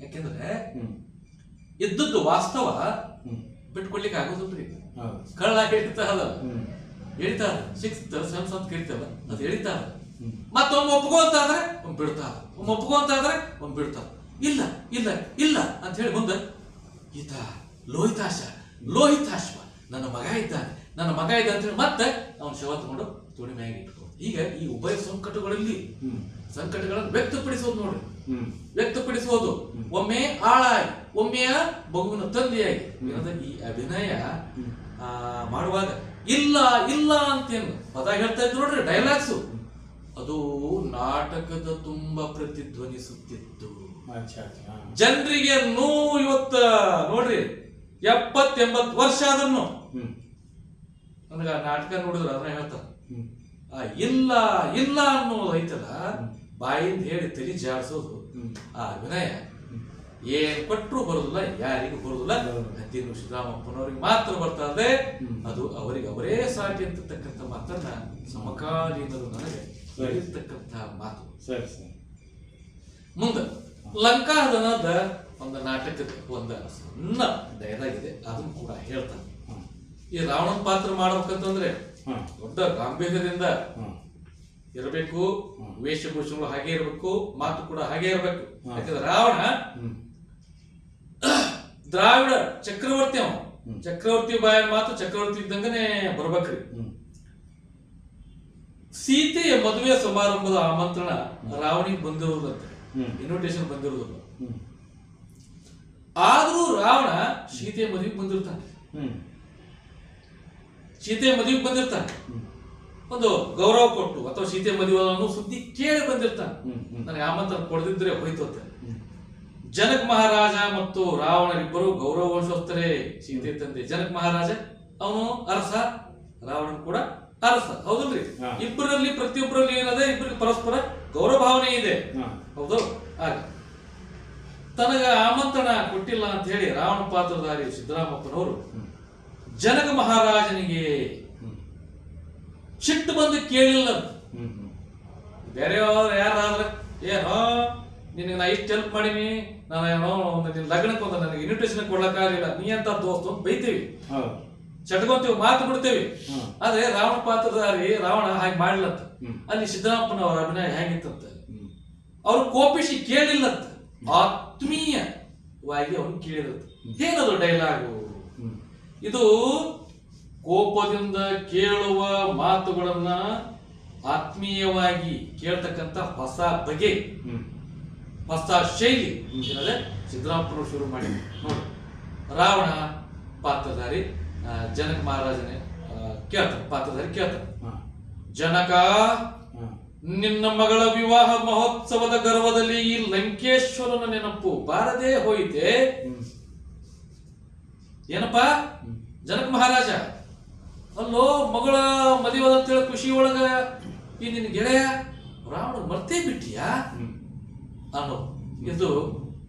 ಯಾಕೆಂದ್ರೆ ಹ್ಮ್. ಇದ್ದದ್ದು ವಾಸ್ತವ ಬಿಟ್ಕೊಡ್ಲಿಕ್ಕೆ ಆಗೋದಿಲ್ರಿ. ಕಳ್ಳ ಹೇಳ್ತಾ ಅದ ಹೇಳ್ತಾ ಹೇಳ್ತಾರ ಸಿಕ್ಸ್ತ್ ಸೆವೆನ್ತ್ ಅಂತ ಕರಿತೇವ ಅದು ಹೇಳ್ತಾರ. ಮತ್ತೊಮ್ಮೆ ಒಪ್ಕೋ ಅಂತ ಆದ್ರೆ ಒಮ್ಮೆ ಬಿಡ್ತಾರ ಒಮ್ಮೆ ಒಪ್ಗೋ ಅಂತ ಆದ್ರೆ ಒಮ್ಮೆ ಬಿಡ್ತಾರ ಇಲ್ಲ. ಇಲ್ಲ ಇಲ್ಲ ಅಂತ ಹೇಳಿ ಮುಂದೆ ಈತ ಲೋಹಿತಾಶ ಲೋಹಿತಾಶ್ವ ನನ್ನ ಮಗ ಇದ್ದಾನೆ ನನ್ನ ಮಗ ಇದ್ದ ಅಂತ ಹೇಳಿ ಮತ್ತೆ ಅವನ ಶವ ತಗೊಂಡು ತುಣಿ ಮ್ಯಾಗೆ ಇಟ್ಕೊ ಈಗ ಈ ಉಭಯ ಸಂಕಟಗಳಲ್ಲಿ ಸಂಕಟಗಳನ್ನು ವ್ಯಕ್ತಪಡಿಸೋದು ನೋಡ್ರಿ ವ್ಯಕ್ತಪಡಿಸೋದು ವ್ಯಕ್ತಪಡಿಸುವುದು. ಒಮ್ಮೆ ಆಳಾಗಿ ಒಮ್ಮೆಯ ಮಗುವಿನ ತಂದೆಯಾಗಿ. ಈ ಅಭಿನಯ ಆ, ಮಾಡುವಾಗ ಇಲ್ಲ ಇಲ್ಲ ಅಂತೇನು ಪದ ಹೇಳ್ತಾ ಇದ್ರು ನೋಡ್ರಿ ಡೈಲಾಗ್ಸು ಅದು ನಾಟಕದ ತುಂಬಾ ಪ್ರತಿಧ್ವನಿಸುತ್ತಿತ್ತು. ಜನರಿಗೆ ನೋವು ಇವತ್ತ ನೋಡ್ರಿ ಎಪ್ಪತ್ ಎಂಬತ್ ವರ್ಷ ಅದನ್ನು ನನಗ ಆ ನಾಟಕ ನೋಡಿದ್ರೆ ಅದನ್ನ ಹೇಳ್ತಾರ. ಆ ಇಲ್ಲ ಇಲ್ಲ ಅನ್ನೋದು ಐತಲ್ಲ. ಬಾಯಿಂದ ಹೇಳಿ ತಲೆ ಜಾಡಿಸೋದು ಆ ವಿನಯ. ಏನ್ ಕೊಟ್ಟರು ಬರುದಿಲ್ಲ ಯಾರಿಗೂ ಬರೋದಿಲ್ಲ. ಹತ್ತಿನ ಶ್ರೀರಾಮಪ್ಪನವ್ರಿಗೆ ಮಾತ್ರ ಬರ್ತಾ ಇದೆ. ಅದು ಅವರಿಗೆ ಅವರೇ ಸಾಟಿ ಅಂತಕ್ಕಂಥ ಮಾತನ್ನ ಸಮಕಾಲೀನರು ನನಗೆ ಹೇಳಿರ್ತಕ್ಕಂತಹ ಮಾತು. ಸರಿ ಸರಿ. ಮುಂದೆ ಲಂಕಾದನದ ಒಂದು ನಾಟಕದ ಒಂದು ಸಣ್ಣ ಡೈಲಾಗ್ ಇದೆ. ಅದನ್ನು ಕೂಡ ಹೇಳ್ತಾನೆ ಈ ರಾವಣನ ಪಾತ್ರ ಮಾಡ್ಬೇಕಂತಂದ್ರೆ ದೊಡ್ಡ ಗಾಂಭೀರ್ಯದಿಂದ ಇರಬೇಕು ವೇಷಭೂಷಣಗಳು ಹಾಗೆ ಇರಬೇಕು ಮಾತು ಕೂಡ ಹಾಗೆ ಇರಬೇಕು. ಯಾಕಂದ್ರೆ ರಾವಣ ದ್ರಾವಿಡ ಚಕ್ರವರ್ತಿ ಅವ ಚಕ್ರವರ್ತಿ ಬಾಯ ಮಾತು ಚಕ್ರವರ್ತಿ ಇದ್ದಂಗನೆ ಬರ್ಬೇಕ್ರಿ. ಸೀತೆಯ ಮದುವೆ ಸಮಾರಂಭದ ಆಮಂತ್ರಣ ರಾವಣಿಗೆ ಬಂದಿರುವುದಂತೆ. ಇನ್ವಿಟೇಷನ್ ಬಂದಿರುವುದಿಲ್ಲ ಆದ್ರೂ ರಾವಣ ಸೀತೆಯ ಮದುವೆಗೆ ಬಂದಿರ್ತಾನೆ. ಸೀತೆಯ ಮದುವೆಗೆ ಬಂದಿರ್ತಾನೆ. ಒಂದು ಗೌರವ ಕೊಟ್ಟು ಅಥವಾ ಸೀತೆ ಮದುವೆ ಅನ್ನೋ ಸುದ್ದಿ ಕೇಳಿ ಬಂದಿರ್ತಾನೆ. ನನಗೆ ಆಮಂತ್ರಣ ಕೊಡದಿದ್ರೆ ಹೋಯ್ತು ಅಂತ. ಜನಕ್ ಮಹಾರಾಜ ಮತ್ತು ರಾವಣರಿಬ್ಬರು ಗೌರವ ವಂಶಸ್ಥರೇ ಸೀತೆ ತಂದೆ. ಜನಕ್ ಮಹಾರಾಜ ಅವನು ಅರಸ ರಾವಣನ್ ಕೂಡ ಅರಸ. ಹೌದಲ್ರಿ? ಇಬ್ಬರಲ್ಲಿ ಪ್ರತಿಯೊಬ್ಬರಲ್ಲಿ ಏನದ? ಇಬ್ಬರಿಗೆ ಪರಸ್ಪರ ಗೌರವ ಭಾವನೆ ಇದೆ ಹೌದು? ಹಾಗೆ. ತನಗ ಆಮಂತ್ರಣ ಕೊಟ್ಟಿಲ್ಲ ಅಂತ ಹೇಳಿ ರಾವಣ ಪಾತ್ರಧಾರಿ ಸಿದ್ದರಾಮಪ್ಪನವರು ಜನಕ ಮಹಾರಾಜನಿಗೆ ಸಿಟ್ಟು ಬಂದು ಕೇಳಿಲ್ಲ ಬೇರೆಯವ್ರು ಯಾರಾದ್ರೆ ಏನೋ ನಿನಗೆ ನಾ ಇಷ್ಟು ಹೆಲ್ಪ್ ಮಾಡೀನಿ. ನಾನು ಏನೋ ಒಂದು ನಿನ್ನ ಲಗ್ನಕ್ಕೆ ಒಂದು ನನಗೆ ಇನ್ವಿಟೇಷನ್ ಕೊಡ್ಲಕ್ಕಾಗಲಿಲ್ಲ ನೀ ಅಂತ ದೋಸ್ತು? ಅಂತ ಬೈತೀವಿ. ಚಟ್ಕೊಂತೀವಿ ಮಾತು ಬಿಡ್ತೀವಿ. ಆದ್ರೆ ರಾವಣ ಪಾತ್ರಧಾರಿ ರಾವಣ ಹಾಗೆ ಮಾಡ್ಲತ್ತ. ಅಲ್ಲಿ ಸಿದ್ದರಾಮಪ್ಪನವರ ಅಭಿನಯ ಹೇಗಿತ್ತಂತ? ಅವ್ರು ಕೋಪಿಸಿ ಕೇಳಿಲ್ಲಂತ. ಆತ್ಮೀಯವಾಗಿ ಅವನು ಕೇಳಿರತ್ತ ಏನದು ಡೈಲಾಗು ಇದು ಕೋಪದಿಂದ ಕೇಳುವ ಮಾತುಗಳನ್ನ ಆತ್ಮೀಯವಾಗಿ ಕೇಳ್ತಕ್ಕಂಥ ಹೊಸ ಬಗೆ. ಹೊಸ ಶೈಲಿ. ಸಿದ್ದರಾಮಪುರ ಶುರು ಮಾಡಿ ನೋಡಿ. ರಾವಣ ಪಾತ್ರಧಾರಿ ಜನಕ ಮಹಾರಾಜನೇ ಕೇಳ್ತ ಕೇಳ್ತಾನೆ ಪಾತ್ರಧಾರಿ ಕೇಳ್ತ ಜನಕ ನಿನ್ನ ಮಗಳ ವಿವಾಹ ಮಹೋತ್ಸವದ ಗರ್ವದಲ್ಲಿ ಈ ಲಂಕೇಶ್ವರನ ನೆನಪು ಬಾರದೇ ಹೋಯಿತೆ. ಏನಪ್ಪಾ? ಜನಕ ಮಹಾರಾಜ ಅಲ್ಲೋ ಮಗಳ ಮದುವೆ ಅಂತೇಳಿ ಖುಷಿ ಒಳಗ ಈ ನಿನ್ನ ಗೆಳೆಯ ರಾವಣ ಮರ್ತೇ ಬಿಟ್ಟಿಯ? ಅನ್ನೋ ಇದು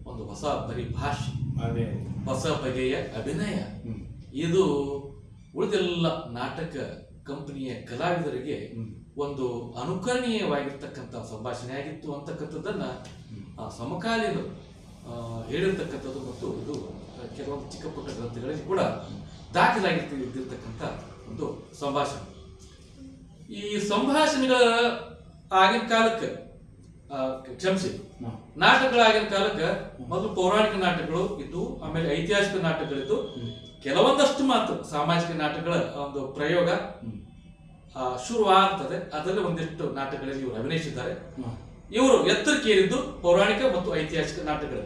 ಒಂದು ಹೊಸ ಪರಿಭಾಷೆ. ಹೊಸ ಬಗೆಯ ಅಭಿನಯ. ಇದು ಉಳಿದೆಲ್ಲ ನಾಟಕ ಕಂಪನಿಯ ಕಲಾವಿದರಿಗೆ ಒಂದು ಅನುಕರಣೀಯವಾಗಿರ್ತಕ್ಕಂಥ ಸಂಭಾಷಣೆ ಆಗಿತ್ತು ಅಂತಕ್ಕಂಥದ್ದನ್ನ ಆ, ಹೇಳಿರ್ತಕ್ಕಂಥದ್ದು ಮತ್ತು ಇದು ಕೆಲವೊಂದು ಚಿಕ್ಕ ಪುಟ್ಟ ಗ್ರಂಥಗಳಲ್ಲಿ ಕೂಡ ದಾಖಲಾಗಿರ್ತಿರ್ತಕ್ಕಂಥ ಒಂದು ಸಂಭಾಷಣೆ. ಈ ಸಂಭಾಷಣೆಗಳ ಆಗಿನ ಕಾಲಕ್ಕೆ ಕ್ಷಮಿಸಿ ನಾಟಕಗಳ ಆಗಿನ ಕಾಲಕ್ಕೆ ಮೊದಲು ಪೌರಾಣಿಕ ನಾಟಕಗಳು ಇದ್ದವು ಆಮೇಲೆ ಐತಿಹಾಸಿಕ ನಾಟಕಗಳಿದ್ದು ಕೆಲವೊಂದಷ್ಟು ಮಾತ್ರ ಸಾಮಾಜಿಕ ನಾಟಕಗಳ ಒಂದು ಪ್ರಯೋಗ ಶುರು ಆಗ್ತದೆ. ಅದರಲ್ಲಿ ಒಂದಿಷ್ಟು ನಾಟಕಗಳಲ್ಲಿ ಇವರು ಅಭಿನಯಿಸಿದ್ದಾರೆ. ಇವರು ಎತ್ತರಕ್ಕೇರಿದ್ದು ಪೌರಾಣಿಕ ಮತ್ತು ಐತಿಹಾಸಿಕ ನಾಟಕಗಳು.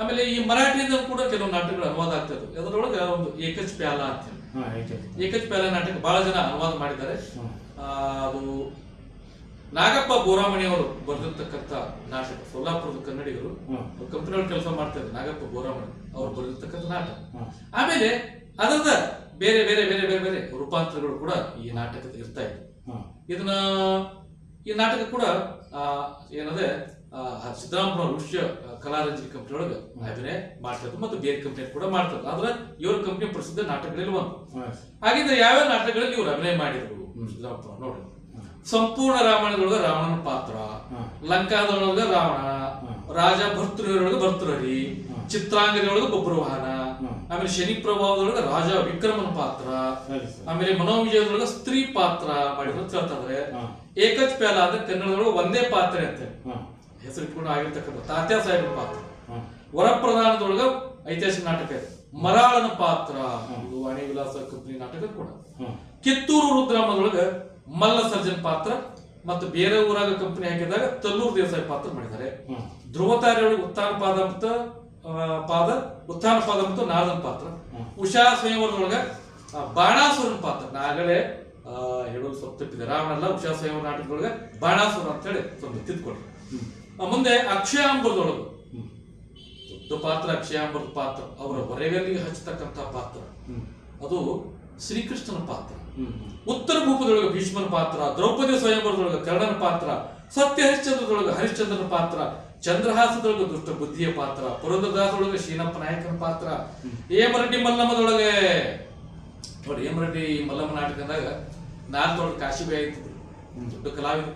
ಆಮೇಲೆ ಈ ಮರಾಠಿಯಿಂದ ಕೂಡ ಕೆಲವು ನಾಟಕಗಳು ಅನುವಾದ ಆಗ್ತದೆ. ಅದರೊಳಗೆ ಒಂದು ಏಕಚ್ ಪ್ಯಾಲ ಅಂತ ಏಕಚ್ ನಾಟಕ ಬಹಳ ಜನ ಅನುವಾದ ಮಾಡಿದ್ದಾರೆ. ಆ, ಅದು ನಾಗಪ್ಪ ಬೋರಾಮಣಿ ಅವರು ಬರೆದಿರ್ತಕ್ಕಂಥ ನಾಟಕ ಸೋಲಾಪುರದ ಕನ್ನಡಿಗರು ಹಾಂ ಕಂಪನಿ ಕೆಲಸ ಮಾಡ್ತಾರೆ ಇದ್ದಾರೆ ನಾಗಪ್ಪ ಬೋರಾಮಣಿ ಅವರು ಬರೆದಿರ್ತಕ್ಕಂಥ ನಾಟಕ. ಆಮೇಲೆ ಅದರದ ಬೇರೆ ಬೇರೆ ಬೇರೆ ಬೇರೆ ಬೇರೆ ರೂಪಾಂತರಗಳು ಕೂಡ ಈ ನಾಟಕದ ಇರ್ತಾ ಇತ್ತು ಹಾಂ ಇದನ್ನ ಈ ನಾಟಕ ಕೂಡ ಏನದೆ ಸಿದ್ದರಾಮಪುರ ವಿಶ್ವ ಕಲಾರಂಜನಿ ಕಂಪನಿ ಒಳಗೆ ಅಭಿನಯ ಮಾಡ್ತಾ ಮತ್ತು ಬೇರೆ ಕಂಪನಿ ಕೂಡ ಮಾಡ್ತಾ ಇದ್ರು ಆದ್ರೆ ಇವ್ರ ಕಂಪನಿ ಪ್ರಸಿದ್ಧ ನಾಟಕಗಳಲ್ಲಿ ಒಂದು. ಹಾಗಿದ್ರೆ ಯಾವ್ಯಾವ ನಾಟಕಗಳಲ್ಲಿ ಇವರು ಅಭಿನಯ ಮಾಡಿದ್ರು? ಸಿದ್ದರಾಮಪುರ ನೋಡಿ ಸಂಪೂರ್ಣ ರಾಮಾಯಣದೊಳಗ ರಾವಣನ ಪಾತ್ರ ಲಂಕಾದೊಳಗ ರಾವಣ ರಾಜ ಭರ್ತೃರೊಳಗ ಭರ್ತೃಹರಿ ಚಿತ್ರಾಂಗದೊಳಗ ಬಬ್ರುವಾಹನ ವಾಹನ ಆಮೇಲೆ ಶನಿ ಪ್ರಭಾವದೊಳಗ ರಾಜ ವಿಕ್ರಮನ ಪಾತ್ರ ಆಮೇಲೆ ಮನೋವಿಜಯದೊಳಗ ಸ್ತ್ರೀ ಪಾತ್ರ ಮಾಡಿದ್ರು ಹೇಳ್ತಾರೆ ಏಕಚ್ ಪ್ಯಾಲ ಅಂದ್ರೆ ಕನ್ನಡದೊಳಗೆ ಒಂದೇ ಪಾತ್ರ ಅಂತ ಹಾಂ ಹೆಸರು ಇಟ್ಕೊಂಡು ಆಗಿರ್ತಕ್ಕಂಥ ತಾತ್ಯಾ ಸಾಹೇಬರ ಪಾತ್ರ. ವರಪ್ರಧಾನದೊಳಗ ಐತಿಹಾಸಿಕ ನಾಟಕ ಇದೆ. ಮರಾಳನ ಪಾತ್ರ ಇದು ವಾಣಿ ವಿಲಾಸ ಕಂಪನಿ ನಾಟಕ ಕೂಡ. ಕಿತ್ತೂರು ರುದ್ರಾಮದೊಳಗ ಮಲ್ಲ ಸರ್ಜನ್ ಪಾತ್ರ ಮತ್ತು ಬೇರೆ ಊರಾಗ ಕಂಪನಿ ಹಾಕಿದಾಗ ತಲ್ಲೂರು ದೇಸಾಯಿ ಪಾತ್ರ ಮಾಡಿದ್ದಾರೆ. ಧ್ರುವತಾರಿಯೊಳಗೆ ಉತ್ಥಾನ ಪಾದ ಮತ್ತು ಪಾದ ಉತ್ತಾನ ಪಾದ ಮತ್ತು ನಾರದನ್ ಪಾತ್ರ. ಉಷಾ ಸ್ವಯಂವರದೊಳಗ ಬಾಣಾಸುರನ ಪಾತ್ರ. ನಾಗಲೇ ಹೇಳೋದು ಸ್ವಲ್ಪ ತಪ್ಪಿದೆ. ರಾವಣಲ್ಲ ಉಷಾ ಸ್ವಯಂವರ ನಾಟಕದೊಳಗ ಬಾಣಾಸುರ ಅಂತ ಹೇಳಿ ಸ್ವಲ್ಪ. ಆ, ಮುಂದೆ ಅಕ್ಷಯ ಅಂಬರದೊಳಗು ದೊಡ್ಡ ಪಾತ್ರ ಅಕ್ಷಯಾಂಬರದ ಪಾತ್ರ. ಅವರ ಹೊರೆಗಲ್ಲಿಗೆ ಹಚ್ಚತಕ್ಕಂಥ ಪಾತ್ರ. ಅದು ಶ್ರೀಕೃಷ್ಣನ ಪಾತ್ರ. ಉತ್ತರ ಭೂಪದೊಳಗೆ ಭೀಷ್ಮನ ಪಾತ್ರ ದ್ರೌಪದಿ ಸ್ವಯಂವರದೊಳಗ ಕರ್ಣನ ಪಾತ್ರ ಸತ್ಯ ಹರಿಶ್ಚಂದ್ರದೊಳಗೆ ಹರಿಶ್ಚಂದ್ರನ ಪಾತ್ರ ಚಂದ್ರಹಾಸದೊಳಗೆ ದುಷ್ಟ ಬುದ್ಧಿಯ ಪಾತ್ರ ಪುರಂದರದಾಸದೊಳಗ ಶೀನಪ್ಪ ನಾಯಕನ ಪಾತ್ರ. ಏಮರಡ್ಡಿ ಮಲ್ಲಮ್ಮದೊಳಗೆ ನೋಡಿ ಹೇಮರೆಡ್ಡಿ ಮಲ್ಲಮ್ಮ ನಾಟಕದಾಗ ನಾಲ್ಕೊಳಗೆ ದೊಡ್ಡ ಕಾಶಿಬಾಯಿ ಆಯ್ತಿದ್ರು ದೊಡ್ಡ ಕಲಾವಿದ.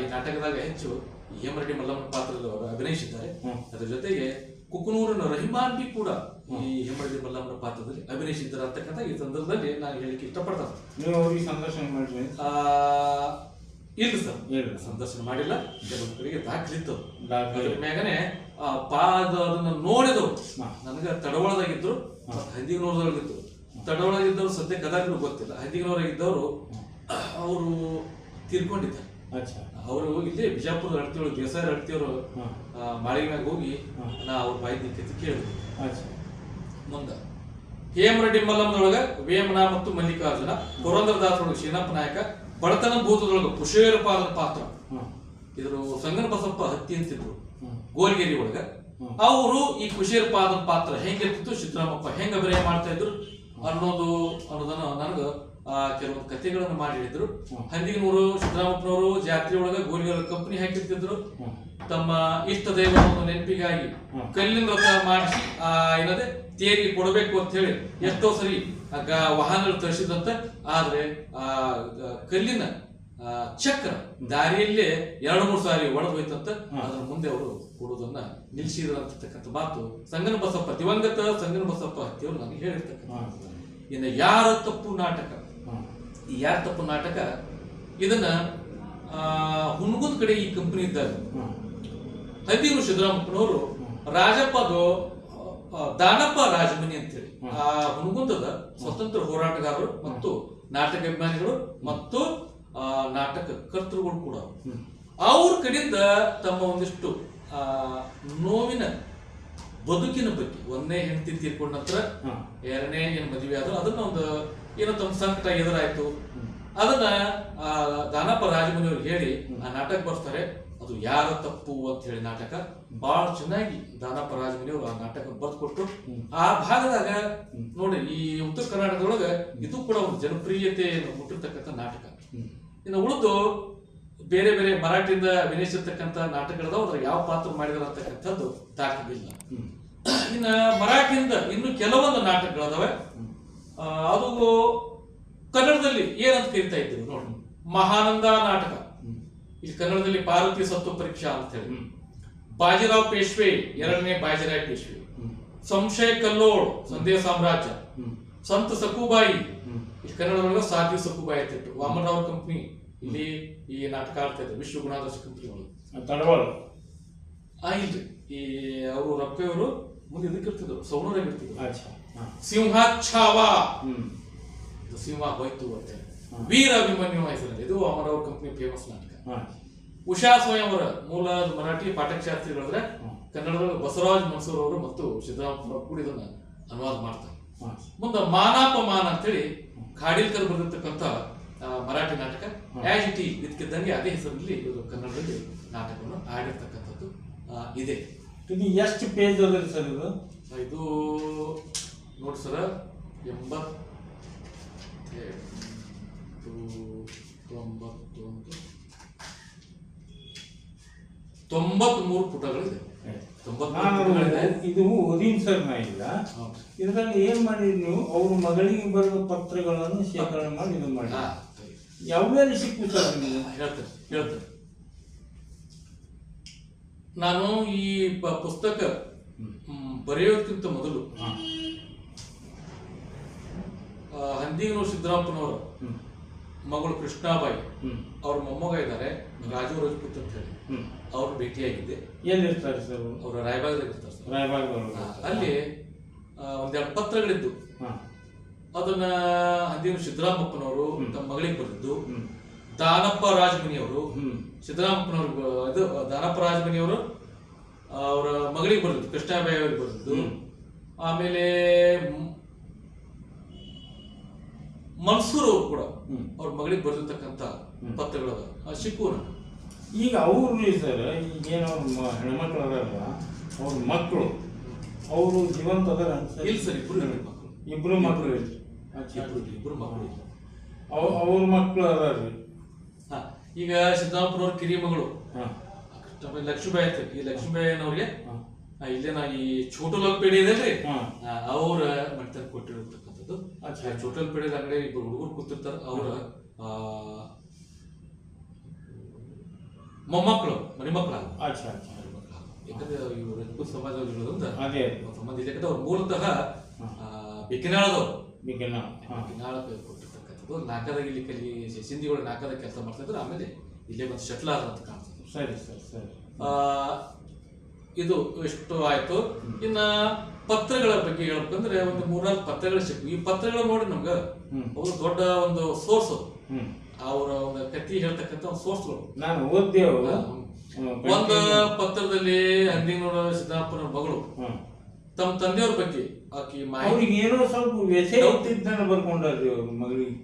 ಈ ನಾಟಕದಾಗ ಹೆಚ್ಚು ಹೇಮರೆಡ್ಡಿ ಮಲ್ಲಮ್ಮನ ಪಾತ್ರದಲ್ಲಿ ಅವರು ಅಭಿನಯಿಸಿದ್ದಾರೆ. ಅದರ ಜೊತೆಗೆ ಕುಕನೂರಿನ ರಹಿಮಾನ್ ಬಿ ಕೂಡ ಈ ಹೇಮರೆಡ್ಡಿ ಮಲ್ಲಮ್ಮನ ಪಾತ್ರದಲ್ಲಿ ಅಭಿನಯಿಸಿದ್ದಾರೆ ಅಂತಕ್ಕಂಥ ಈ ಸಂದರ್ಭದಲ್ಲಿ ನಾನು ಹೇಳಿಕೆ ಇಷ್ಟಪಡ್ತೇನೆ ನೀವು ಅವ್ರಿಗೆ ಸಂದರ್ಶನ ಆ, ಇಲ್ಲ ಸರ್. ಹೇಳಿ ಸಂದರ್ಶನ ಮಾಡಿಲ್ಲ. ಕಡೆಗೆ ದಾಖಲಿತ್ತು. ಮ್ಯಾಗನೆ ಆ ಪಾದ ಅದನ್ನ ನೋಡಿದವರು. ನನಗೆ ತಡವಳದಾಗಿದ್ರು ಹಂದಿಗನೂರದೊಳಗಿದ್ರು ತಡವಳದಾಗಿದ್ದವರು ಸದ್ಯ ಗದಗಿನ ಗೊತ್ತಿಲ್ಲ. ಹಂದಿಗನೂರಾಗಿದ್ದವರು ಅವರು ತೀರ್ಕೊಂಡಿದ್ದಾರೆ. ಅಚ್ಚಾ. ಅವರು ಇಲ್ಲೇ ಬಿಜಾಪುರದ ರಡ್ತಿಯವರು ದೇಸಾಯಿ ರಡ್ತಿಯವರು ಮ್ಯಾಗ ಹೋಗಿ. ನಾ ಅವ್ರ ಬಾಯಿ ನಿಂತೈತಿ ಕೇಳಿದ್ವಿ. ಮುಂದೆ. ಹೇಮರೆಡ್ಡಿ ಮಲ್ಲಮ್ನೊಳಗ ವೇಮನ ಮತ್ತು ಮಲ್ಲಿಕಾರ್ಜುನ ಪುರಂದರದಾಸರೊಳಗ ಶೀನಪ್ಪ ನಾಯಕ ಬಡತನ ಭೂತದೊಳಗ ಕುಶೇರಪಾದನ ಪಾತ್ರ. ಇದ್ರ ಸಂಗನ ಬಸಪ್ಪ ಹತ್ತಿ ಅಂತಿದ್ರು. ಗೋಲ್ಗೇರಿ ಒಳಗ. ಅವರು ಈ ಕುಶೇರಪಾದನ ಪಾತ್ರ ಹೆಂಗಿರ್ತಿತ್ತು ಸಿದ್ದರಾಮಪ್ಪ ಹೆಂಗ ಅಭಿನಯ ಮಾಡ್ತಾ ಇದ್ರು ಅನ್ನೋದು ಅನ್ನೋದನ್ನ ನನಗ ಕೆಲವೊಂದು ಕಥೆಗಳನ್ನು ಮಾಡಿ ಹೇಳಿದ್ರು. ಹಂದಿಗನೂರು ಸಿದ್ದರಾಮಪ್ಪನವರು ಜಾತ್ರೆ ಒಳಗ ಗೋಲಿಗಳ ಕಂಪನಿ ಹಾಕಿರ್ತಿದ್ರು. ತಮ್ಮ ಇಷ್ಟ ದೈವವನ್ನು ನೆನಪಿಗಾಗಿ ಹ್ಮ್. ಕಲ್ಲಿನ ರಥ ಮಾಡಿಸಿ ಆ ಏನದೆ ತೇರಿ ಕೊಡಬೇಕು ಅಂತ ಹೇಳಿ ಎಷ್ಟೋ ಸರಿ ವಾಹನಗಳು ತರಿಸಿದಂತ ಆದ್ರೆ ಆ ಕಲ್ಲಿನ ಚಕ್ರ ದಾರಿಯಲ್ಲೇ ಎರಡು ಮೂರು ಸಾರಿ ಒಳಗೆ ಹೋಯ್ತಂತ ಅದ್ರ ಮುಂದೆ ಅವರು ಕೊಡುವುದನ್ನ ನಿಲ್ಸಿದ್ರಂತಕ್ಕಂಥ ಮಾತು ಸಂಗನ ಬಸಪ್ಪ ದಿವಂಗತ ಸಂಗನ ಬಸಪ್ಪ ಹತ್ತಿಯವರು ನನಗೆ ಹೇಳಿರ್ತಕ್ಕಂಥ ಇನ್ನು ಯಾರ ತಪ್ಪು ನಾಟಕ ಯಾರ ತಪ್ಪು ನಾಟಕ? ಇದನ್ನ ಆ, ಹುನ್ಗುಂದ್ ಕಡೆ ಈ ಕಂಪನಿ ಇದ್ದಾಗ ಹಾಂ ಹದಿರು ಸಿದ್ದರಾಮಪ್ಪನವರು ರಾಜಪ್ಪದು ದಾನಪ್ಪ ರಾಜಮನಿ ಅಂತೇಳಿ. ಆ ಹುಣಗುಂದದ ಸ್ವತಂತ್ರ ಹೋರಾಟಗಾರರು ಮತ್ತು ನಾಟಕ ಅಭಿಮಾನಿಗಳು ಮತ್ತು ಆ, ನಾಟಕ ಕರ್ತೃಗಳು ಕೂಡ. ಅವ್ರ ಕಡೆಯಿಂದ ತಮ್ಮ ಒಂದಿಷ್ಟು ಆ, ನೋವಿನ ಬದುಕಿನ ಬಗ್ಗೆ. ಒಂದನೇ ಹೆಂಡತಿ ತೀರ್ಕೊಂಡ ನಂತರ ಎರಡನೇ ಏನ್ ಮದುವೆ ಆದ್ರೂ ಅದನ್ನ ಒಂದು ಏನೋ ತಮ್ಮ ಸಂಕಟ ಎದುರಾಯ್ತು. ಅದನ್ನ ಆ, ದಾನಪ್ಪ ರಾಜಮನಿಯವ್ರಿಗೆ ಹೇಳಿ ಆ ನಾಟಕ ಬರ್ತಾರೆ ಅದು ಯಾರ ತಪ್ಪು ಅಂತ ಹೇಳಿ ನಾಟಕ. ಬಹಳ ಚೆನ್ನಾಗಿ ದಾನಪ್ಪ ರಾಜಮನೆಯವರು ಆ ನಾಟಕ ಬರ್ದ್ಕೊಟ್ರು. ಆ ಭಾಗದಾಗ ನೋಡಿ ಈ ಉತ್ತರ ಕರ್ನಾಟಕದೊಳಗ ಇದು ಕೂಡ ಒಂದು ಜನಪ್ರಿಯತೆಯನ್ನು ಮುಟ್ಟಿರ್ತಕ್ಕಂಥ ನಾಟಕ. ಇನ್ನು ಉಳಿದು ಬೇರೆ ಬೇರೆ ಮರಾಠಿಯಿಂದ ಅಭಿನಯಿಸಿರ್ತಕ್ಕಂಥ ನಾಟಕಗಳದಾವ ಅದ್ರ ಯಾವ ಪಾತ್ರ ಮಾಡಿದಾರೆ ಅಂತಕ್ಕಂಥದ್ದು ದಾಖಲಿಲ್ಲ ಇನ್ನು ಮರಾಠಿಯಿಂದ ಇನ್ನು ಕೆಲವೊಂದು ನಾಟಕಗಳದಾವೆ. ಅದು ಕನ್ನಡದಲ್ಲಿ ಏನಂತ ಕರಿತಾ ಇದ್ದೀವಿ ನೋಡಿ. ಮಹಾನಂದ ನಾಟಕ. ಇದು ಇಲ್ಲಿ ಕನ್ನಡದಲ್ಲಿ ಪಾರ್ವತಿ ಸತ್ತು ಪರೀಕ್ಷಾ ಅಂತ ಹೇಳಿ. ಬಾಜಿರಾವ್ ಪೇಶ್ವೆ ಎರಡನೇ ಬಾಜಿರಾವ್ ಪೇಶ್ವೆ. ಸಂಶಯ ಕಲ್ಲೋಳ್ ಸಂದೇಹ ಸಾಮ್ರಾಜ್ಯ. ಸಂತ ಸಕುಬಾಯಿ. ಕನ್ನಡದೊಳಗೆ ಸಾಧ್ವಿ ಸಕುಬಾಯಿ ಅಂತ ವಾಮನರಾವ್ ಕಂಪ್ನಿ ಇಲ್ಲಿ ಈ ನಾಟಕ ಆಡ್ತಾ ಇದ್ರು. ವಿಶ್ವ ಗುಣಾದರ್ಶ ಕಂಪ್ನಿ ಒಳಗೆ ತಡವಾಳ ಇಲ್ರಿ. ಈ ಅವರು ರೊಕ್ಕವರು ಮುಂದೆ ಇದಕ್ಕೆ ಇರ್ತಿದ್ರು. ಸೌಣೂರಾಗ ಇರ್ತಿದ್ರು ಸಿಂಹಾಚ್ಛಾವ. ಸಿಂಹ ಹೋಯ್ತು ಅಂತ. ವೀರ ಅಭಿಮನ್ಯು ಹೆಸರಲ್ಲಿ. ಇದು ಅಮರವ್ರ ಕಂಪ್ನಿ ಫೇಮಸ್ ನಾಟಕ. ಉಷಾ ಸ್ವಯಂವರ ಮೂಲ ಮರಾಠಿ ಪಾಠಶಾಸ್ತ್ರಿಗಳಂದ್ರೆ. ಕನ್ನಡದ ಬಸವರಾಜ್ ಮನ್ಸೂರ್ ಅವರು ಮತ್ತು ಸಿದ್ದರಾಮಯ್ಯ ಕೂಡ ಇದನ್ನ ಅನುವಾದ ಮಾಡ್ತಾರೆ. ಮುಂದೆ ಮಾನಾಪಮಾನ ಅಂತೇಳಿ ಖಾಡಿಲ್ಕರ್ ಬರೆದಿರ್ತಕ್ಕಂಥ ಮರಾಠಿ ನಾಟಕ. ಆಸ್ ಇಟ್ ಇದಕ್ಕಿದ್ದಂಗೆ ಅದೇ ಹೆಸರಲ್ಲಿ ಇವರು ಕನ್ನಡದಲ್ಲಿ ನಾಟಕವನ್ನು ಆಡಿರ್ತಕ್ಕಂಥದ್ದು ಆ, ಇದೆ. ಇದು ಎಷ್ಟು ಪೇಜ್ ಅದ ಸರ್ ಇದು? ಇದು ನೋಡಿ ಸರ ಎಂಬತ್ತು ತೊಂಬತ್ತೊಂದು ತೊಂಬತ್ಮೂರು ಪುಟಗಳಿದೆ. ಇದು ಓದಿನ ಸರ್ ನಾ ಇಲ್ಲ. ಇದರಲ್ಲಿ ಏನ್ ಮಾಡಿದ್ರು ನೀವು? ಅವ್ರ ಮಗಳಿಗೆ ಬರೆದ ಪತ್ರಗಳನ್ನು ಶೇಖರಣೆ ಮಾಡಿ ಇದು ಮಾಡಿ. ಹಾ, ಯಾವ್ಯಾವ ಸಿಕ್ಕು ಸರ್ ನಿಮಗೆ ಹೇಳ್ತೇನೆ ಹೇಳ್ತೇನೆ ನಾನು ಈ ಪುಸ್ತಕ ಬರೆಯೋದಕ್ಕಿಂತ ಮೊದಲು ಹಂದಿಗನೂರು ಸಿದ್ದರಾಮಪ್ಪನವರು ಮಗಳು ಕೃಷ್ಣಾಬಾಯಿ ಅವ್ರ ಮೊಮ್ಮಗ ಇದ್ದಾರೆ ರಾಜು ರಜಪೂತ್ ಅಂತ ಹೇಳಿ ಅವ್ರು ಭೇಟಿಯಾಗಿದ್ದೆ ಎಲ್ಲಿರ್ತಾರೆ ಸರ್ ಅವರು ರಾಯಬಾಗ್ದಾಗ ಇರ್ತಾರೆ ಸರ್ ರಾಯಬಾಗದವರು ಆ, ಅಲ್ಲಿ ಒಂದೆರಡು ಪತ್ರಗಳಿದ್ದು ಅದನ್ನ ಅಂದಿನ ಸಿದ್ದರಾಮಪ್ಪನವರು ತಮ್ಮ ಮಗಳಿಗೆ ಬರೆದಿದ್ದು. ದಾನಪ್ಪ ರಾಜಮನಿಯವರು. ಸಿದ್ದರಾಮಪ್ಪನವರು ಇದು ದಾನಪ್ಪ ರಾಜಮಣಿಯವರು ಅವರ ಮಗಳಿಗೆ ಬರೆದಿದ್ದು ಕೃಷ್ಣಾಬಾಯಿ ಅವರಿಗೆ ಬರೆದಿದ್ದು ಆಮೇಲೆ ಮನ್ಸೂರು ಅವರು ಕೂಡ. ಅವ್ರ ಮಗಳಿಗೆ ಬರೆದಿರ್ತಕ್ಕಂಥ ಪತ್ರಗಳು ನನಗೆ. ಈಗ ಅವರು ಸರ್ ಈಗೇನು ಹೆಣ್ಮಕ್ಳು ಅದಾರಲ್ಲ ಅವ್ರ ಮಕ್ಕಳು ಅವರು ಜೀವಂತ ಅದಾರ ಇಲ್ಲ ಸರ್ ಇಬ್ರು ಮಕ್ಕಳು ಇಬ್ರು ಮಕ್ಕಳು ಇಬ್ರು ಇಬ್ರು ಮಕ್ಕಳು ಇಲ್ಲ. ಅವ್ರ ಮಕ್ಕಳು ಅದಾರ್ರಿ. ಹಾ, ಈಗ ಅವ್ರ ಕಿರಿಯ ಮಗಳು. ಹಾಂ. ಲಕ್ಷ್ಮೀಬಾಯಿ ಅಂತ ಈ ಲಕ್ಷ್ಮೀಬಾಯಿ ಅವ್ರಿಗೆ ಹಾಂ. ಇಲ್ಲೇ ನಾ ಈ ಚೋಟುಲಾಲ್ ಪೇಡಿ ಇದೆ ರೀ ಆ, ಅವ್ರ ಮನೆತನ ಕೊಟ್ಟಿರ್ತಕ್ಕಂಥದ್ದು. ಚೋಟಲ್ ಪೇಡಿ ಅಂಗಡಿ ಇಬ್ಬರು ಹುಡುಗರು ಕೂತಿರ್ತಾರ. ಅವ್ರ ಮೊಮ್ಮಕ್ಕಳು ಮರಿಮಕ್ಕಳ ಮಕ್ಕಳ ಯಾಕಂದ್ರೆ ಇವರು ರಜಪೂತ್ ಸಮಾಜದಲ್ಲಿ ಇರೋದ್ರಿಂದ ಸಂಬಂಧ ಇದೆ ಯಾಕಂದ್ರೆ ಅವ್ರು ಮೂಲತಃ ಆ, ಬೆಕ್ಕಿನಾಳ ಕೊಟ್ಟಿರ್ತಕ್ಕಂಥದ್ದು. ನಾಲ್ಕದಾಗ ಇಲ್ಲಿ ಕಲಿ ಸಿಂಧಿಗಳು ನಾಲ್ಕದಾಗ ಕೆಲಸ ಮಾಡ್ತಿದ್ರು. ಆಮೇಲೆ ಇಲ್ಲೇ ಒಂದು ಶಟ್ಲ್ ಆದ ಅಂತ ಕಾಣ್ತದೆ. ಸರಿ ಸರ್ ಸರಿ. ಆ, ಇದು ಎಷ್ಟು ಆಯ್ತು? ಇನ್ನ ಪತ್ರಗಳ ಬಗ್ಗೆ ಹೇಳ್ಬೇಕಂದ್ರೆ ಒಂದು ಮೂರ್ನಾಲ್ಕು ಪತ್ರಗಳು ಸಿಕ್ಕು ಈ ಪತ್ರಗಳು ನೋಡಿ ನಮ್ಗೆ. ಒಂದು ದೊಡ್ಡ ಒಂದು ಸೋರ್ಸ್ ಅವರ ಒಂದು ಕತಿ ಹೇಳ್ತಕ್ಕಂಥ ಒಂದು ಸೋರ್ಸ್ಗಳು ನಾನು ಓದ್ದೆ ಅವರು. ಒಂದು ಪತ್ರದಲ್ಲಿ ಹಂದಿನೂರ ಸಿದ್ದಾಪುರ ಮಗಳು. ತಮ್ಮ ತಂದೆಯವ್ರ ಬಗ್ಗೆ. ಆಕಿ ಮಾಹಿತಿ ಅವ್ರಿಗೆ ಏನೋ ಸ್ವಲ್ಪ ವ್ಯಥೆ ಬರ್ಕೊಂಡ್ರಿ ಅವ್ರ ಮಗಳಿಗೆ.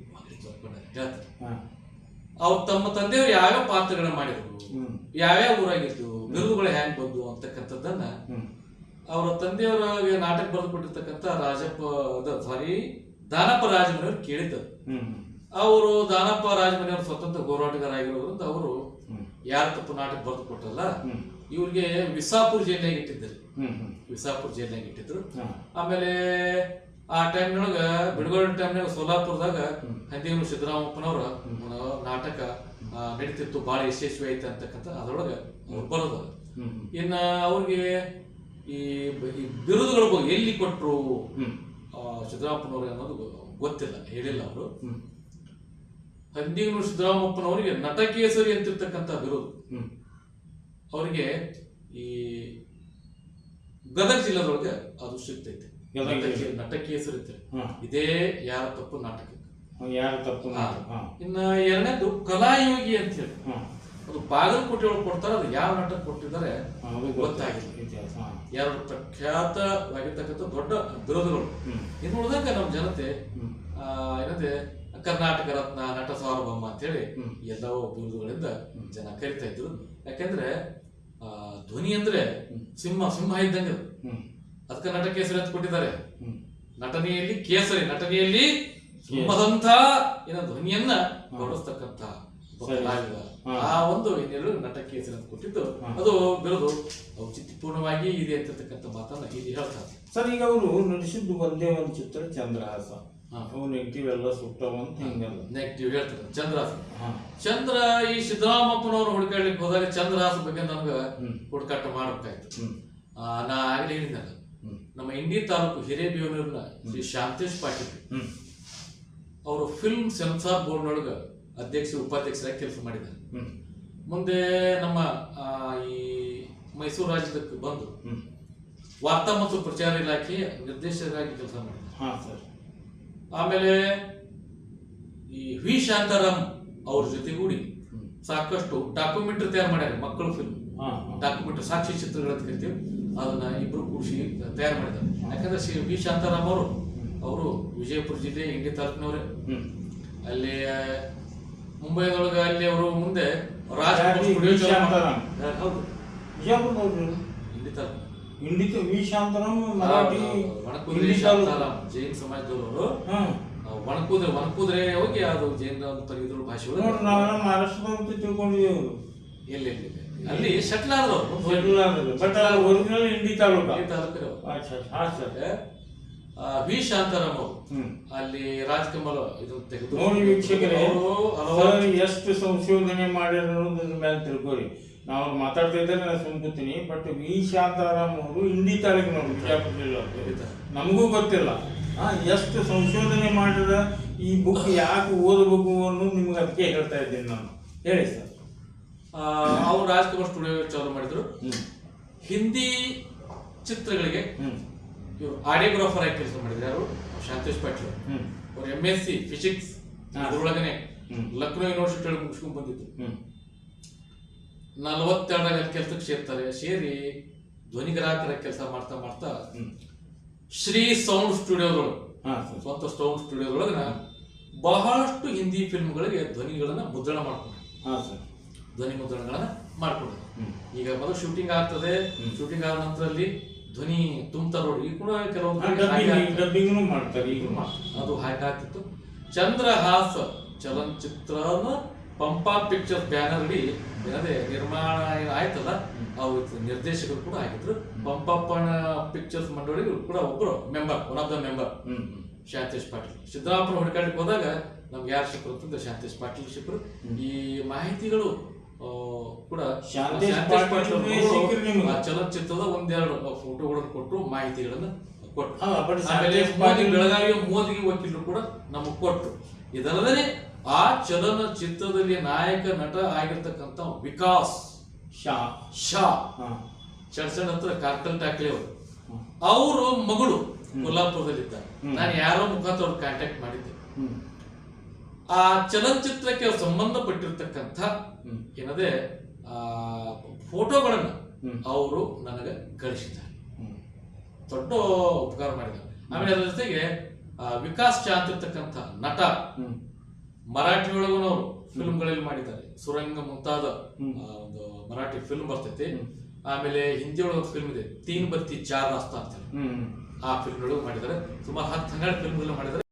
ಅವ್ರು ತಮ್ಮ ತಂದೆಯವ್ರು ಯಾವ್ಯಾವ ಪಾತ್ರಗಳನ್ನ ಮಾಡಿದ್ರು? ಯಾವ್ಯಾವ ಊರಾಗಿತ್ತು ಬಿರುದುಗಳು ಹ್ಯಾಂಗ್ ಬಂದು ಅಂತಕ್ಕಂಥದ್ದನ್ನ ಅವರ ತಂದೆಯವರಿಗೆ ನಾಟಕ ಬರೆದು ಕೊಟ್ಟಿರ್ತಕ್ಕಂಥ ರಾಜಪ್ಪ ಸಾರಿ ದಾನಪ್ಪ ರಾಜಮನೆಯವರು ಕೇಳಿದ್ದರು. ಅವರು ದಾನಪ್ಪ ರಾಜಮನೆಯವರು ಸ್ವತಂತ್ರ ಹೋರಾಟಗಾರಾಗಿರೋದ್ರಿಂದ ಅವರು ಯಾರು ತಪ್ಪು ನಾಟಕ ಬರೆದು ಕೊಟ್ಟಲ್ಲ? ಇವ್ರಿಗೆ ವಿಸಾಪುರ್ ಜೈಲ್ನಾಗ ಇಟ್ಟಿದ್ದರು. ವಿಸಾಪುರ್ ಜೈಲ್ನಾಗ ಇಟ್ಟಿದ್ರು. ಆಮೇಲೆ ಆ ಟೈಮ್ನೊಳಗ ಬಿಡುಗಡೆ ಟೈಮ್ನಾಗ ಸೋಲಾಪುರದಾಗ ಹಂದಿಗಳು ಸಿದ್ದರಾಮಪ್ಪನವ್ರ ನಾಟಕ ನಡೀತಿತ್ತು ಬಹಳ ಯಶಸ್ವಿ ಐತೆ ಅಂತಕ್ಕಂಥ ಅದ್ರೊಳಗ ಬರೋದು. ಇನ್ನ ಅವ್ರಿಗೆ ಈ ಬಿರುದುಗಳ ಬಗ್ಗೆ ಎಲ್ಲಿ ಕೊಟ್ರು ಹ್ಮ್. ಸಿದ್ದರಾಮಪ್ಪನವ್ರಿಗೆ ಅನ್ನೋದು ಗೊತ್ತಿಲ್ಲ ಹೇಳಿಲ್ಲ ಅವರು. ಹಂದಿಗಳು ಸಿದ್ದರಾಮಪ್ಪನವರಿಗೆ ನಟಕೇಸರಿ ಅಂತಿರ್ತಕ್ಕಂಥ ಬಿರುದು. ಅವರಿಗೆ ಈ ಗದಗ ಜಿಲ್ಲೆದೊಳಗೆ ಅದು ಸಿಗ್ತೈತೆ. ನಾಟಕೀಯ ಹೆಸರಿತ್ತೆ ಇದೇ ಯಾರ ತಪ್ಪು ನಾಟಕ. ಯಾರು ತಪ್ಪು ನಾಟಕ. ಇನ್ನ ಎರಡನೇದು ಕಲಾಯೋಗಿ ಅಂತ ಹೇಳಿ. ಅದು ಬಾಗಲಕೋಟೆ ಒಳಗೆ ಕೊಡ್ತಾರೆ ಅದು ಯಾವ ನಾಟಕ ಕೊಟ್ಟಿದ್ದಾರೆ ಗೊತ್ತಾಗಿಲ್ಲ. ಎರಡು ಪ್ರಖ್ಯಾತವಾಗಿರ್ತಕ್ಕಂಥ ದೊಡ್ಡ ಹ್ಮ್. ಇನ್ನು ನೋಡಿದಾಗ ನಮ್ಮ ಜನತೆ ಏನಂತೆ ಕರ್ನಾಟಕ ರತ್ನ ನಟ ಸಾರ್ವಭೌಮ ಅಂತೇಳಿ ಎಲ್ಲವೂ ಬಿರುದುಗಳಿಂದ ಜನ ಕರಿತಾ ಇದ್ರು ಯಾಕಂದ್ರೆ ಆ, ಧ್ವನಿ ಅಂದ್ರೆ ಸಿಂಹ ಸಿಂಹ ಇದ್ದಂಗೆ ಅದಕ್ಕೆ ನಟ ಕೇಸರಿ ಅಂತ ಕೊಟ್ಟಿದ್ದಾರೆ. ನಟನೆಯಲ್ಲಿ ಕೇಸರಿ ನಟನೆಯಲ್ಲಿ ಸಿಂಹದಂತ ಏನೋ ಧ್ವನಿಯನ್ನ ಹೊರಡಿಸ್ತಕ್ಕಂಥ ಒಬ್ಬ ಸರಿ. ಕಲಾವಿದ ಹಾ. ಆ ಒಂದು ಏನೇಳು ನಟ ಕೇಸರಿ ಅಂತ ಕೊಟ್ಟಿದ್ದು. ಅದು ಬಿರುದು ಔಚಿತ್ಯಪೂರ್ಣವಾಗಿ ಇದೆ ಅಂತಿರ್ತಕ್ಕಂಥ ಮಾತನ್ನ ಇಲ್ಲಿ ಹೇಳ್ತಾರೆ ಸರ್ ಈಗ ಅವರು ನಡೆಸಿದ್ದು ಒಂದೇ ಒಂದು ಚಿತ್ರ ಚಂದ್ರಹಾಸ. ಅವು ನೆಗೆಟಿವ್ ಎಲ್ಲ ಸುಟ್ಟವಂತ ಹಿಂಗಲ್ಲ. ನೆಗೆಟಿವ್ ಹೇಳ್ತಾರೆ. ಚಂದ್ರಾಸ. ಹಾ. ಚಂದ್ರ ಈ ಸಿದ್ದರಾಮಪ್ಪನವ್ರು ಹುಡುಕಾಡ್ಲಿಕ್ಕೆ ಹೋದಾಗ ಚಂದ್ರಾಸ ಬಗ್ಗೆ ನಮ್ಗೆ ಹುಡುಕಾಟ ಮಾಡಬೇಕಾಯ್ತು. ನಾ ಆಗ್ಲೇ ಹೇಳಿದ್ನಲ್ಲ. ನಮ್ಮ ಇಂಡಿ ತಾಲೂಕು ಹಿರೇಬೇವನೂರಿನ ಶ್ರೀ ಶಾಂತೇಶ್ ಪಾಟೀಲ್. ಅವರು ಫಿಲ್ಮ್ ಸೆನ್ಸಾರ್ ಬೋರ್ಡ್ನೊಳಗೆ ಅಧ್ಯಕ್ಷ ಉಪಾಧ್ಯಕ್ಷರಾಗಿ ಕೆಲಸ ಮಾಡಿದ್ದಾರೆ. ಮುಂದೆ ನಮ್ಮ ಈ ಮೈಸೂರು ರಾಜ್ಯದಕ್ಕೆ ಬಂದು ವಾರ್ತಾ ಮತ್ತು ಪ್ರಚಾರ ಇಲಾಖೆ ನಿರ್ದೇಶಕರಾಗಿ ಕೆಲಸ ಮಾಡಿದ್ದಾರೆ. ಹಾ ಸರ್. ಆಮೇಲೆ ಈ ವಿ ಶಾಂತಾರಾಮ್ ಅವ್ರ ಜೊತೆಗೂಡಿ ಸಾಕಷ್ಟು ಡಾಕ್ಯುಮೆಂಟ್ರಿ ತಯಾರು ಮಾಡ್ಯಾರ ಮಕ್ಕಳು ಫಿಲ್ಮ್ ಡಾಕ್ಯುಮೆಂಟ್ರಿ ಸಾಕ್ಷಿ ಚಿತ್ರಗಳಂತ ಅಂತ ಕರಿತೀವಿ ಅದನ್ನ ಇಬ್ರು ಕೂಡಿಸಿ ತಯಾರು ಮಾಡಿದ್ದಾರೆ ಯಾಕಂದ್ರೆ ಶ್ರೀ ವಿ ಶಾಂತಾರಾಮ್ ಅವರು ಅವರು ವಿಜಯಪುರ ಜಿಲ್ಲೆ ಇಂಡಿ ತಾಲೂಕಿನವರೇ. ಅಲ್ಲಿ ಮುಂಬೈದೊಳಗೆ ಅಲ್ಲಿ ಅವರು ಮುಂದೆ ರಾಜ್ ಹೌದು ಇಂಡಿ ತಾಲೂಕು. ಇಂಡಿತ ವಿ ಶಾಂತರಾಮ್ ಮರಾಠಿ ವಣಕುದ್ರೆ ತಾಲೂಕು. ಶಾಂತಾರಾಮ್ ಜೈನ್ ಸಮಾಜದವರು. ಹ್ಮ್ ವಣಕುದ್ರೆ ವಣಕುದ್ರೆ ಹೋಗಿ ಅದು ಜೈನ ಅಂತ ಇದ್ರ ಭಾಷೆ ನೋಡ್ರಿ ನಾವೆಲ್ಲ ಮಹಾರಾಷ್ಟ್ರದವ್ರು ಅಂತ ತಿಳ್ಕೊಂಡಿದ್ದೀವಿ ಅವರು. ಎಲ್ಲಿ ಎಲ್ಲಿ. ಅಲ್ಲಿ ಶಟ್ಲ್ ಆದ್ರು ಬಟ್ ಒರಿಜಿನಲ್ ಇಂಡಿ ತಾಲೂಕ. ಈ ತಾಲೂಕಿನ ಅಚ್ಚಾ ಸರ್. ವಿ ಶಾಂತಾರಾಮ್ ಅವರು. ಅಲ್ಲಿ ರಾಜಕಮಲ ಇದು ತೆಗೆದು ನೋಡಿ ವೀಕ್ಷಕರೇ ಅವರು ಎಷ್ಟು ಸಂಶೋಧನೆ ಮಾಡ್ಯಾರ ಅನ್ನೋದ್ರ ಮೇಲೆ ತಿಳ್ಕೊರಿ ನಾವು ಅವ್ರು ಮಾತಾಡ್ತಾ ಇದ್ದಾರೆ ನಾನು ಸುಮ್ಕುತ್ತೀನಿ ಬಟ್ ವಿ ಶಾಂತಾರಾಮ್ ಅವರು ಹಿಂದಿ ತಾಲೂಕು ಬಿಜಾಪುರ ಜಿಲ್ಲೆ ಇದ್ದಾರೆ. ನಮಗೂ ಗೊತ್ತಿಲ್ಲ. ಎಷ್ಟು ಸಂಶೋಧನೆ ಮಾಡಿದ ಈ ಬುಕ್ ಯಾಕೆ ಓದಬೇಕು ಅನ್ನೋದು ನಿಮ್ಗೆ ಅದಕ್ಕೆ ಹೇಳ್ತಾ ಇದ್ದೀನಿ ನಾನು. ಹೇಳಿ ಸರ್ ಅವರು ರಾಜ್ಕುಮಾರ್ ಸ್ಟುಡಿಯೋ ಚಾಲು ಮಾಡಿದ್ರು. ಹಿಂದಿ ಚಿತ್ರಗಳಿಗೆ ಇವರು ಆಡಿಯೋಗ್ರಾಫರ್ ಆಗಿ ಕೆಲಸ ಮಾಡಿದ್ರು. ಯಾರು? ಶಾಂತೇಶ್ ಪಾಟೀಲ್. ಅವ್ರು ಎಂ ಎಸ್ ಸಿ ಫಿಸಿಕ್ಸ್ ಅದರೊಳಗನೆ. ಲಕ್ನೋ ಯೂನಿವರ್ಸಿಟಿ ಮುಗಿಸ್ಕೊಂಡು ಬಂದಿದ್ರು. ಹ್ಮ್ ನಲವತ್ತೆರಡರಾಗ ಕೆಲಸಕ್ಕೆ ಸೇರ್ತಾರೆ ಸೇರಿ ಧ್ವನಿ ಗ್ರಾಹಕರ ಕೆಲಸ ಮಾಡ್ತಾ ಮಾಡ್ತಾ ಶ್ರೀ ಸೌಂಡ್ ಸರ್. ಸ್ವಂತ ಸೌಂಡ್ ಸ್ಟುಡಿಯೋದೊಳಗ ಬಹಳಷ್ಟು ಹಿಂದಿ ಫಿಲ್ಮ್ಗಳಿಗೆ ಧ್ವನಿಗಳನ್ನ ಮುದ್ರಣ ಮಾಡ್ಕೊಂಡು. ಧ್ವನಿ ಮುದ್ರಣಗಳನ್ನ ಮಾಡ್ಕೊಂಡು. ಈಗ ಮೊದಲು ಶೂಟಿಂಗ್ ಆಗ್ತದೆ. ಶೂಟಿಂಗ್ ಆದ ನಂತರದಲ್ಲಿ ಧ್ವನಿ ತುಂಬ್ತಾ ನೋಡಿ. ಈಗ ಕೂಡ ಕೆಲವೊಂದು ಮಾಡ್ತಾರೆ. ಅದು ಹಾಗೆ ಆಗ್ತಿತ್ತು. ಚಂದ್ರಹಾಸ ಚಲನಚಿತ್ರನ ಪಂಪಾ ಪಿಕ್ಚರ್ ಬ್ಯಾನರ್ ಅಲ್ಲಿ ಅದೇ ನಿರ್ಮಾಣ ಏನ್ ಆಯ್ತಲ್ಲ ಅವ್ರ ನಿರ್ದೇಶಕರು ಕೂಡ ಆಗಿದ್ರು. ಪಂಪಪ್ಪನ ಪಿಕ್ಚರ್ಸ್ ಮಂಡಳಿ ಕೂಡ ಒಬ್ರು member one of the member. Shantesh Patil. Siddarampura ಹುಡುಕಾಟಕ್ಕೆ ಹೋದಾಗ ನಮ್ಗೆ ಯಾರು ಸಿಕ್ಕರು ಅಂತಂದ್ರೆ ಶಾಂತೇಶ್ ಪಾಟೀಲ್ ಸಿಕ್ಕರು ಈ ಮಾಹಿತಿಗಳು ಕೂಡ ಚಲನಚಿತ್ರದ ಒಂದೆರಡು ಫೋಟೋಗಳನ್ನು ಕೊಟ್ಟು ಮಾಹಿತಿಗಳನ್ನ ಕೊಟ್ಟರು ಬೆಳಗಾವಿ ಬೆಳಗಾವಿಯ ಮೋದಿಗೆ ವಕೀಲರು ಕೂಡ ನಮಗೆ ಕೊಟ್ಟರು ಇದಲ್ಲದೆ ಆ ಚಲನಚಿತ್ರದಲ್ಲಿ ನಾಯಕ ನಟ ಆಗಿರ್ತಕ್ಕಂಥ ವಿಕಾಸ್ ಶಾ. ಶಾ. ಚಡ್ಸಣ್ ಹತ್ರ ಕಾರ್ಕಲ್ ಟಾಕ್ಲೆ ಅವರು. ಅವರು ಮಗಳು ಕೊಲ್ಲಾಪುರದಲ್ಲಿದ್ದಾರೆ. ನಾನು ಯಾರೋ ಮುಖಾಂತರ ಅವ್ರು ಕಾಂಟ್ಯಾಕ್ಟ್ ಮಾಡಿದ್ದೆ. ಆ ಚಲನಚಿತ್ರಕ್ಕೆ ಸಂಬಂಧಪಟ್ಟಿರ್ತಕ್ಕಂಥ ಏನದೇ ಫೋಟೋಗಳನ್ನ ಅವರು ನನಗೆ ಕಳಿಸಿದ್ದಾರೆ. ದೊಡ್ಡ ಉಪಕಾರ ಮಾಡಿದ್ದಾರೆ. ಆಮೇಲೆ ಅದರ ಜೊತೆಗೆ ವಿಕಾಸ್ ಚಾ ಅಂತಿರ್ತಕ್ಕಂಥ ನಟ ಮರಾಠಿ ಒಳಗೂ ಅವರು ಫಿಲ್ಮ್ಗಳಲ್ಲಿ ಮಾಡಿದ್ದಾರೆ. ಸುರಂಗ ಮುಂತಾದ ಒಂದು ಮರಾಠಿ ಫಿಲ್ಮ್ ಬರ್ತೈತಿ. ಆಮೇಲೆ ಹಿಂದಿ ಒಳಗೆ ಫಿಲ್ಮ್ ಇದೆ ತೀನ್ ಬತ್ತಿ ಚಾರ್ ರಾಸ್ತಾ ಅಂತ ಆ ಫಿಲ್ಮ್ಗಳು ಮಾಡಿದ್ದಾರೆ. ಸುಮಾರು ಹತ್ತು ಹನ್ನೆರಡು ಫಿಲ್ಮ್ಗಳು ಮಾಡಿದ್ದಾರೆ.